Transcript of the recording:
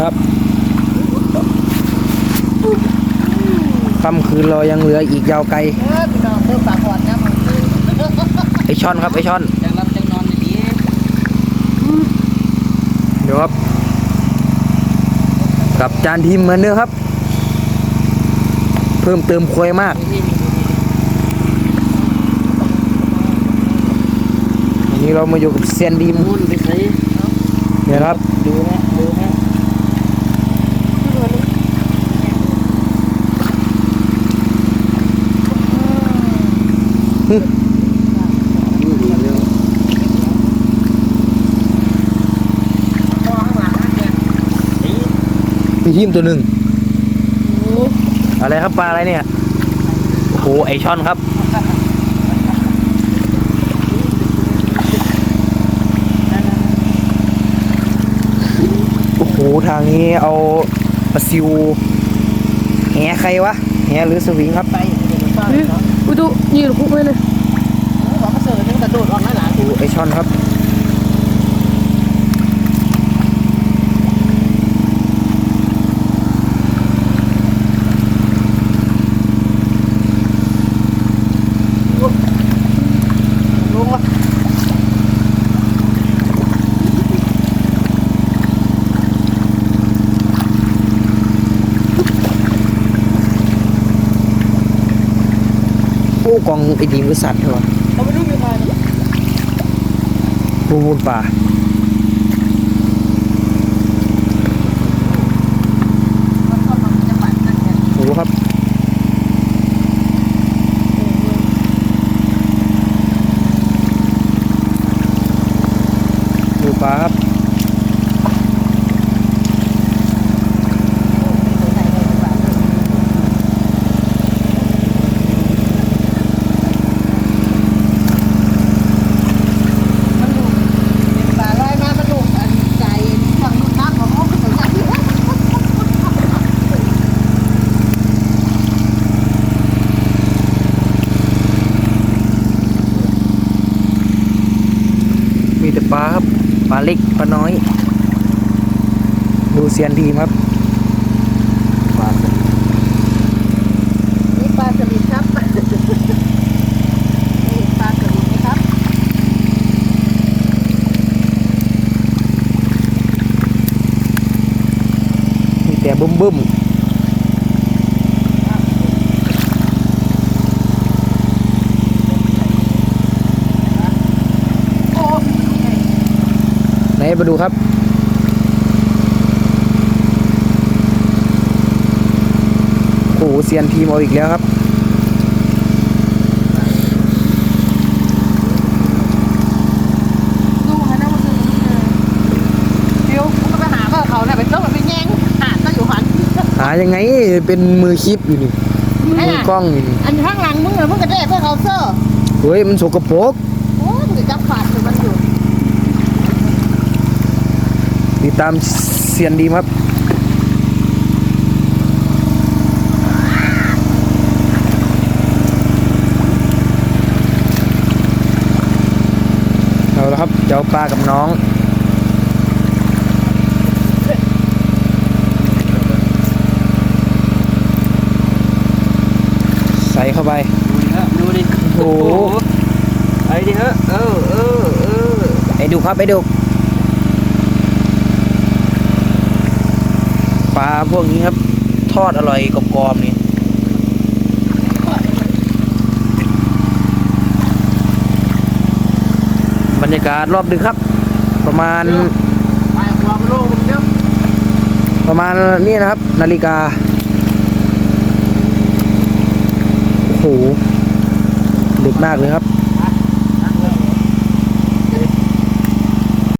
ครับค่ำคืนเรายังเหลืออีกยาวไกลเออพี่น้องเพิ่มปากหอดนะมันคือไอช่อนครับไอช่อนจังรับจังนอนดีเดี๋ยวครับกับจานทีมเหมือนเดิมครับ เพิ่มเติมควยมากวันนี้เรามาอยู่กับเซียนดีมมุ่นไปใส่เนี่ยครับดูฮะดูฮะ มีทีมตัวหนึ่งอะไรครับปลาอะไรเนี่ยโอ้โหไอช่อนครับโอ้โหทางนี้เอาปลาซิวแหใครวะแหหรือสวิงครับไป ดี๋ยวมันซ่อนเนาะอุดุยืนคุกไว้เลยบอกเขาเสิร์ฟนี่กระโดดออกหน้าหลังโอ้โหไอช่อนครับ โอ้กองไอดีมก็สัตว์เหรอเขาไม่รู้มีใครบูบูนป่ามันซ่อนมันจะปัดกันเนี่ยโอ้โหครับดูปลาครับ มันดูเป็นปลาลอยมามันดูอันใจฝั่งนู้นน้ำของเขาเป็นอย่างนี้ มีแต่ปลาครับปลาเล็กปลาน้อย ดูเซียนทีมครับปลาสลิดนี่ปลาสลิดครับนี่ปลาสลิดนะครับมีแต่บึ้มบึ้ม โอ้ ไหน มาดูครับโอ้โหเซียนทีมเอาอีกแล้วครับดูฮะนะมันคือเดี๋ยวมันก็ไปหาว่าเขาเนี่ยไปเจอมันไปแย่งหาดก็อยู่หันหายังไงเป็นมือคลิปอยู่นี่ไอ้มือน่ะกล้องอยู่นี่อันข้างหลังมึงเหรอมึงกระเด้เพื่อเขาเซอร์เฮ้ยมันสกปรกโอ้มึงจะจับขาดอยู่มันอยู่ ติดตามเซียนดีมครับเอาละครับเจ้าปลากับน้องใส่เข้าไปดูดิโอ้โหไอ้ดิฮะเออเออเออไอ้ดูครับไอ้ดูป ลาพวกนี้ครับ ทอดอร่อยกรอบๆนี่บรรยากาศรอบดึกครับ ประมาณปความโลกมึงเนาะประมาณนี่นะครับ นาฬิกา โอ้โหดึกมากเลยครับ